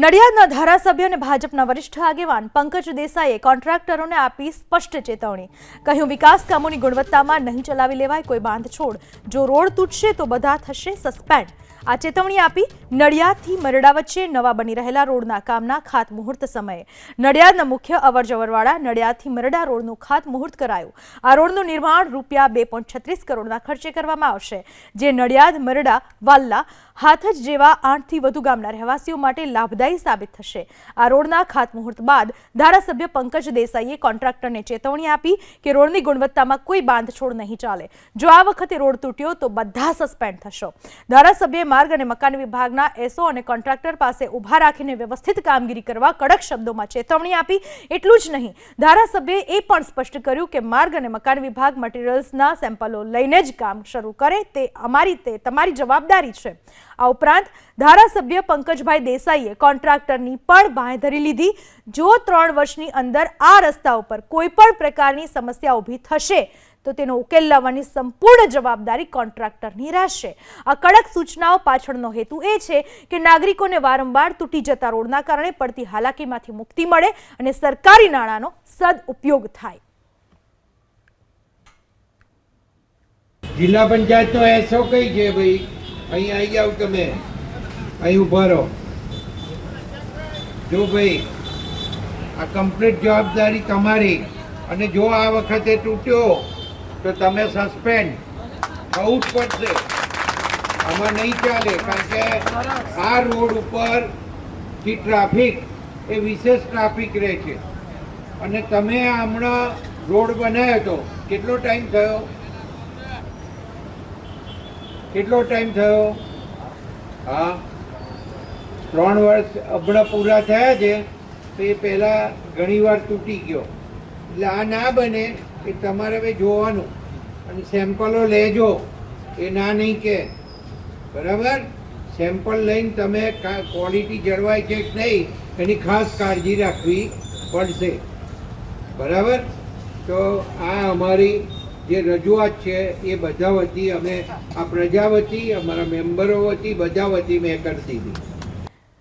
નડિયાદના ધારાસભ્ય અને ભાજપના વરિષ્ઠ આગેવાન પંકજ દેસાઈએ કોન્ટ્રાક્ટરોને આપી સ્પષ્ટ ચેતવણી. કહ્યું, વિકાસ કામોની ગુણવત્તામાં નહીં ચલાવી લેવાય કોઈ બાંધછોડ. જો રોડ તૂટશે તો બધા થશે સસ્પેન્ડ. આ ચેતવણી આપી નડિયાદથી મરડા વચ્ચે નવા બની રહેલા રોડના કામના ખાતમુહૂર્ત સમયે. નડિયાદના મુખ્ય અવરજવરવાળા નડિયાદથી મરડા રોડનું ખાતમુહૂર્ત કરાયું. આ રોડનું નિર્માણ રૂપિયા બે પોઈન્ટ છત્રીસ કરોડના ખર્ચે કરવામાં આવશે. જે નડિયાદ, મરડા, વાલ્લા હાથજ જેવા આઠથી વધુ ગામના રહેવાસીઓ માટે લાભદાયી સાબિત થશે. આ રોડના ખાતમુહૂર્ત બાદ ધારાસભ્ય પંકજ દેસાઈએ કોન્ટ્રાક્ટરને ચેતવણી આપી કે રોડની ગુણવત્તામાં કોઈ બાંધછોડ નહીં ચાલે. જો આ વખતે રોડ તૂટ્યો તો બધા સસ્પેન્ડ થશો. ધારાસભ્યએ માર્ગ અને મકાન વિભાગના એસઓ અને કોન્ટ્રાક્ટર પાસે ઊભા રાખીને વ્યવસ્થિત કામગીરી કરવા કડક શબ્દોમાં ચેતવણી આપી. એટલું જ નહીં, ધારાસભ્યએ એ પણ સ્પષ્ટ કર્યું કે માર્ગ અને મકાન વિભાગ મટીરિયલ્સના સેમ્પલો લઈને જ કામ શરૂ કરે. તે અમારી, તે તમારી જવાબદારી છે. આ ઉપરાંત ધારાસભ્ય પંકજભાઈ દેસાઈએ કોન્ટ્રાક્ટરની પણ બાંહેધરી લીધી. જો ત્રણ વર્ષની અંદર આ રસ્તા ઉપર કોઈ પણ પ્રકારની સમસ્યા ઊભી થશે, તો તેનો ઉકેલ લાવવાની સંપૂર્ણ જવાબદારી કોન્ટ્રાક્ટરની રહેશે. આ કડક સૂચનાઓ પાછળનો હેતુ એ છે કે નાગરિકોને વારંવાર તૂટી જતા રોડના કારણે પડતી હાલાકીમાંથી મુક્તિ મળે અને સરકારી નાણાંનો સદઉપયોગ થાય. જિલ્લા પંચાયતનો એસો કઈ છે ભાઈ? અહીં આવી જાઓ તમે. અહીં ઊભા રહો. જો ભાઈ, આ કમ્પ્લીટ જવાબદારી તમારી. અને જો આ વખતે તૂટ્યો, તો તમે સસ્પેન્ડ થવું જ પડશે. આમાં નહીં ચાલે, કારણ કે આ રોડ ઉપર જે ટ્રાફિક, એ વિશેષ ટ્રાફિક રહે છે. અને તમે હમણાં રોડ બનાવ્યો હતો. કેટલો ટાઈમ થયો? કેટલો ટાઈમ થયો? હા. ત્રણ વર્ષ હમણાં પૂરા થયા છે, તો એ પહેલાં ઘણીવાર તૂટી ગયો. એટલે આ ના બને એ તમારે હવે જોવાનું. અને સેમ્પલો લેજો. એ ના નહીં કે. બરાબર? સેમ્પલ લઈને તમે ક્વોલિટી જળવાય છે કે નહીં, એની ખાસ કાળજી રાખવી પડશે. બરાબર? તો આ અમારી જે રજૂઆત છે એ બધા વતી અમે, આ પ્રજા વતી અમારા મેમ્બરો વતી બધા વતી મેં કરી દીધી.